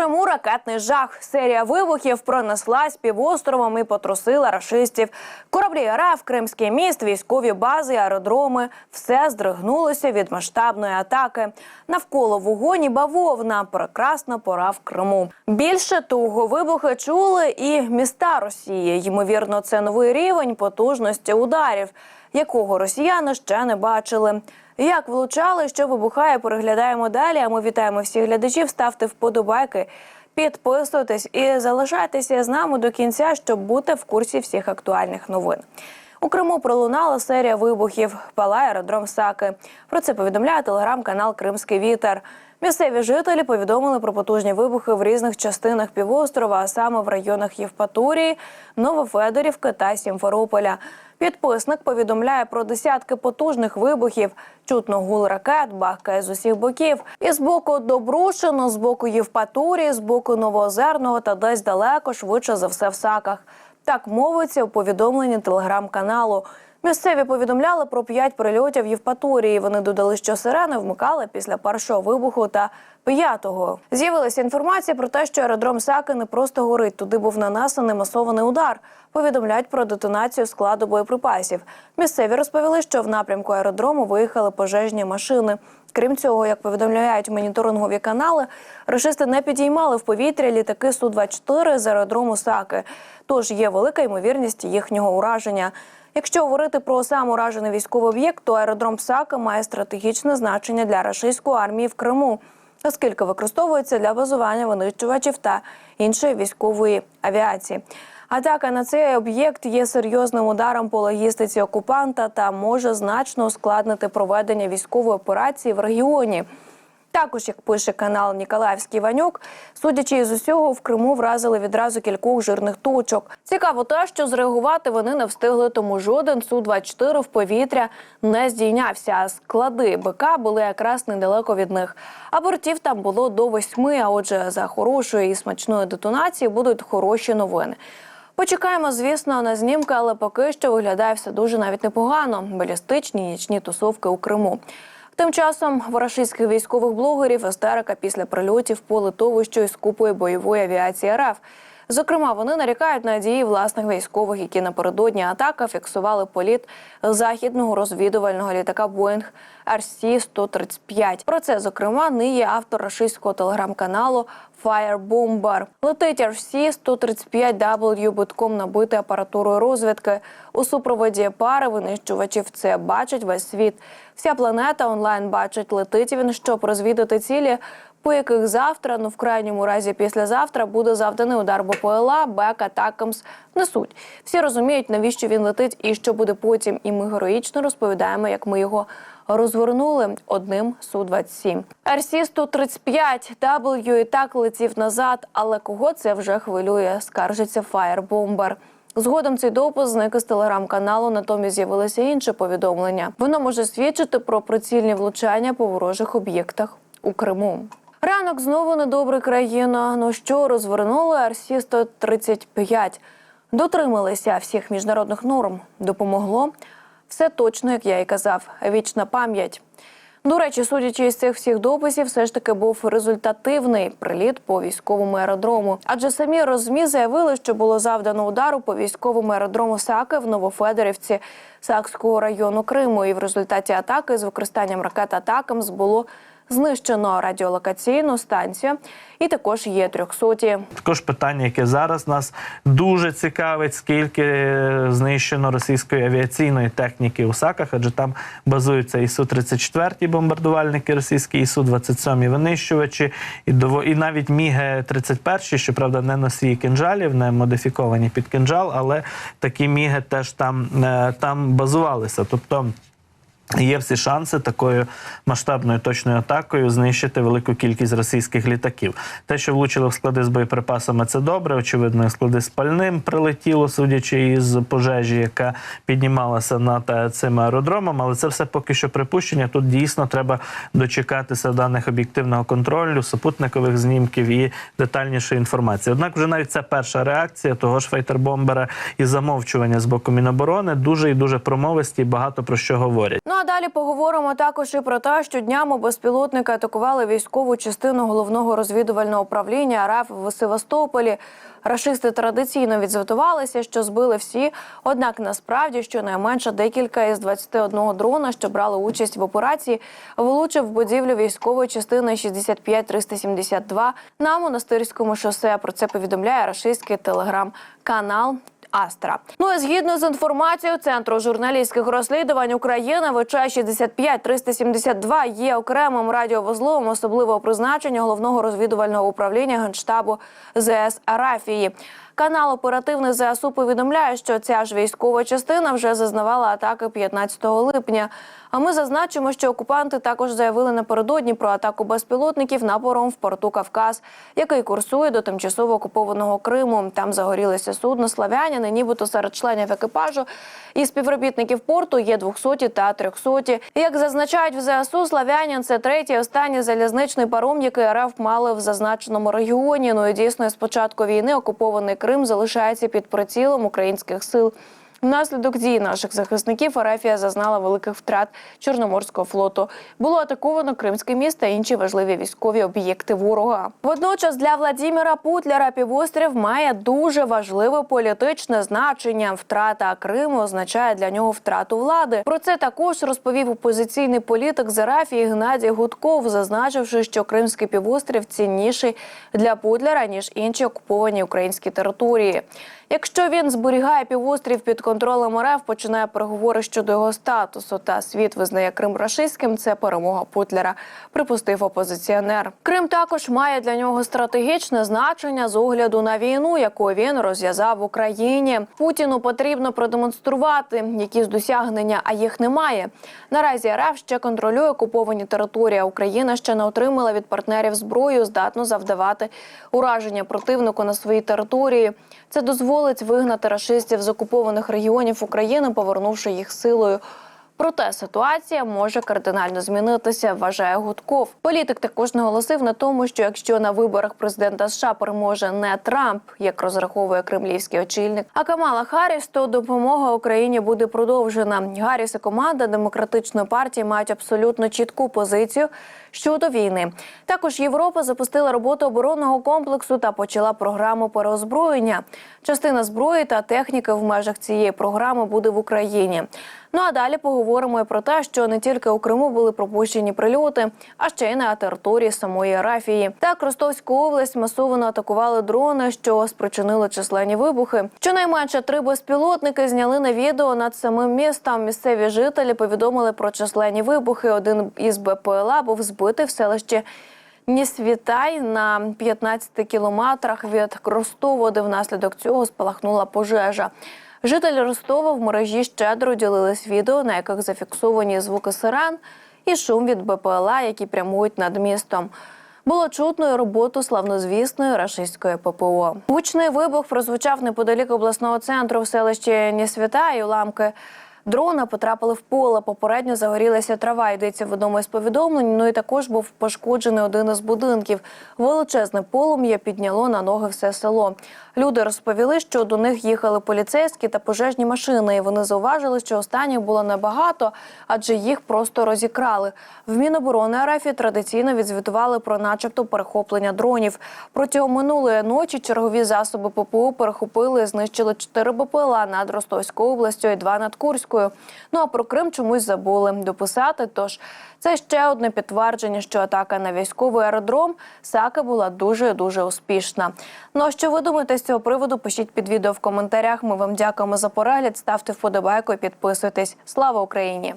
Криму ракетний жах. Серія вибухів пронеслась півостровом і потрусила рашистів. Кораблі РФ, Кримський міст, військові бази, аеродроми все здригнулося від масштабної атаки. Навколо вогонь і бавовна. Прекрасна пора в Криму. Більше того, вибухи чули і міста Росії. Ймовірно, це новий рівень потужності ударів, якого росіяни ще не бачили. Як влучали, що вибухає, переглядаємо далі. А ми вітаємо всіх глядачів. Ставте вподобайки, підписуйтесь і залишайтеся з нами до кінця, щоб бути в курсі всіх актуальних новин. У Криму пролунала серія вибухів. Палає аеродром Саки. Про це повідомляє телеграм-канал Кримський вітер. Місцеві жителі повідомили про потужні вибухи в різних частинах півострова, а саме в районах Євпаторії, Новофедорівки та Сімферополя. Підписник повідомляє про десятки потужних вибухів. Чутно гул ракет, бахкає з усіх боків. І з боку Добрушино, з боку Євпаторії, з боку Новоозерного та десь далеко, швидше за все в саках. Так мовиться у повідомленні телеграм-каналу. Місцеві повідомляли про п'ять прильотів Євпаторії. Вони додали, що сирени вмикали після першого вибуху та п'ятого. З'явилася інформація про те, що аеродром Саки не просто горить. Туди був нанесений масований удар. Повідомляють про детонацію складу боєприпасів. Місцеві розповіли, що в напрямку аеродрому виїхали пожежні машини. Крім цього, як повідомляють моніторингові канали, рашисти не підіймали в повітря літаки Су-24 з аеродрому Саки. Тож є велика ймовірність їхнього ураження. Якщо говорити про сам уражений військовий об'єкт, то аеродром Саки має стратегічне значення для рашистської армії в Криму, оскільки використовується для базування винищувачів та іншої військової авіації. Атака на цей об'єкт є серйозним ударом по логістиці окупанта та може значно ускладнити проведення військової операції в регіоні. Також, як пише канал Ніколаївський Ванюк, судячи із усього, в Криму вразили відразу кількох жирних точок. Цікаво те, що зреагувати вони не встигли, тому жоден су 24 в повітря не здійнявся. А склади БК були якраз недалеко від них. А бортів там було до восьми. А отже, за хорошої і смачної детонації будуть хороші новини. Почекаємо, звісно, на знімки, але поки що виглядає все дуже навіть непогано. Балістичні нічні тусовки у Криму. Тим часом в рашистських військових блогерів істерика після прильотів по литовищу із купою бойової авіації РФ. Зокрема, вони нарікають на дії власних військових, які напередодні атаки фіксували політ західного розвідувального літака Боїнг RC-135. Про це зокрема ниє автор рашистського телеграм-каналу Firebomber. Летить RC-135W битком набити апаратурою розвідки. У супроводі пари винищувачів це бачить весь світ. Вся планета онлайн бачить, летить він, щоб розвідати цілі по яких завтра, ну в крайньому разі післязавтра, буде завданий удар БПЛА, БЕК, Атакамс несуть. Всі розуміють, навіщо він летить і що буде потім. І ми героїчно розповідаємо, як ми його розгорнули одним су 27 rc 135 w і так летів назад. Але кого це вже хвилює? Скаржиться Firebomber. Згодом цей допис зник із телеграм-каналу, натомість з'явилося інше повідомлення. Воно може свідчити про прицільні влучання по ворожих об'єктах у Криму. Ранок знову недобрий країна. Ну що розвернули Арсі 135 Дотрималися всіх міжнародних норм. Допомогло все точно, як я і казав. Вічна пам'ять. До речі, судячи з цих всіх дописів, все ж таки був результативний приліт по військовому аеродрому. Адже самі розмі заявили, що було завдано удару по військовому аеродрому Саки в Новофедорівці Сакського району Криму. І в результаті атаки з використанням ракет Атакамс було знищено радіолокаційну станцію, і також є трьохсоті. Також питання, яке зараз нас дуже цікавить, скільки е, знищено російської авіаційної техніки у САКах, адже там базуються і су 34 бомбардувальники російські, і су 27 винищувачі, і і навіть міги 31 щоправда, не носії кинжалів, не модифіковані під кинжал, але такі міги теж там, е, там базувалися. Тобто. Є всі шанси такою масштабною точною атакою знищити велику кількість російських літаків. Те, що влучили в склади з боєприпасами, це добре. Очевидно, склади з пальним прилетіло, судячи із пожежі, яка піднімалася над цим аеродромом. Але це все поки що припущення. Тут дійсно треба дочекатися даних об'єктивного контролю, супутникових знімків і детальнішої інформації. Однак, вже навіть це перша реакція того ж фейтербомбера і замовчування з боку Міноборони дуже і дуже промовисті і багато про що говорять. А далі поговоримо також і про те, що днями безпілотники атакували військову частину головного розвідувального управління РФ в Севастополі. Рашисти традиційно відзвітувалися, що збили всі. Однак насправді щонайменше декілька із 21 дрона, що брали участь в операції, влучив в будівлю військової частини 65372 на монастирському шосе. Про це повідомляє рашистський телеграм-канал. Астра. Ну і згідно з інформацією Центру журналістських розслідувань України, ВЧ 65 372 є окремим радіовузлом особливого призначення головного розвідувального управління генштабу ЗС Арафії. Канал оперативний ЗСУ повідомляє, що ця ж військова частина вже зазнавала атаки 15 липня. А ми зазначимо, що окупанти також заявили напередодні про атаку безпілотників на пором в порту Кавказ, який курсує до тимчасово окупованого Криму. Там загорілося судно славяняни, нібито серед членів екіпажу і співробітників порту є 200 та 300. Як зазначають в ЗСУ, славянин це третій останній залізничний паром, який РФ мали в зазначеному регіоні. Ну і дійсно з початку війни окупований Крим залишається під прицілом українських сил. Внаслідок дій наших захисників Арафія зазнала великих втрат Чорноморського флоту. Було атаковано Кримське міст та інші важливі військові об'єкти ворога. Водночас для Владіміра Путляра півострів має дуже важливе політичне значення. Втрата Криму означає для нього втрату влади. Про це також розповів опозиційний політик з Арафії Геннадій Гудков, зазначивши, що Кримський півострів цінніший для Путляра ніж інші окуповані українські території. Якщо він зберігає півострів під контролем РФ, починає переговори щодо його статусу, та світ визнає Крим рашистським, це перемога Путлера, припустив опозиціонер. Крим також має для нього стратегічне значення з огляду на війну, яку він розв'язав в Україні. Путіну потрібно продемонструвати якісь досягнення, а їх немає. Наразі РФ ще контролює окуповані території. Україна ще не отримала від партнерів зброю, здатну завдавати ураження противнику на своїй території. Це дозволить вигнати рашистів з окупованих регіонів України, повернувши їх силою. Проте ситуація може кардинально змінитися, вважає Гудков. Політик також наголосив на тому, що якщо на виборах президента США переможе не Трамп, як розраховує кремлівський очільник, а Камала Харріс, то допомога Україні буде продовжена. Гарріс і команда демократичної партії мають абсолютно чітку позицію щодо війни. Також Європа запустила роботу оборонного комплексу та почала програму переозброєння. Частина зброї та техніки в межах цієї програми буде в Україні. Ну а далі поговоримо і про те, що не тільки у Криму були пропущені прильоти, а ще й на території самої Арафії. Так Ростовську область масово атакували дрони, що спричинили численні вибухи. Щонайменше три безпілотники зняли на відео над самим містом. Місцеві жителі повідомили про численні вибухи. Один із БПЛА був збитий в селищі. Нісвітай на 15 кілометрах від Ростова, де внаслідок цього спалахнула пожежа. Жителі Ростова в мережі щедро ділились відео, на яких зафіксовані звуки сирен і шум від БПЛА, які прямують над містом. Було чутно і роботу славнозвісної рашистської ППО. Гучний вибух прозвучав неподалік обласного центру в селищі Нісвіта і уламки. Дрона потрапили в поле. Попередньо загорілася трава. Йдеться в одному із повідомлень. Ну і також був пошкоджений один із будинків. Величезне полум'я підняло на ноги все село. Люди розповіли, що до них їхали поліцейські та пожежні машини. І вони зауважили, що останніх було небагато, адже їх просто розікрали. В Міноборони РФ традиційно відзвітували про, начебто, перехоплення дронів. Протягом минулої ночі чергові засоби ППУ перехопили і знищили 4 БПЛА над Ростовською областю і 2 над Курською. Ну а про Крим чомусь забули дописати. Тож це ще одне підтвердження, що атака на військовий аеродром Сака була дуже дуже успішна. Ну а що ви думаєте з цього приводу? Пишіть під відео в коментарях. Ми вам дякуємо за перегляд. Ставте вподобайку і підписуйтесь. Слава Україні!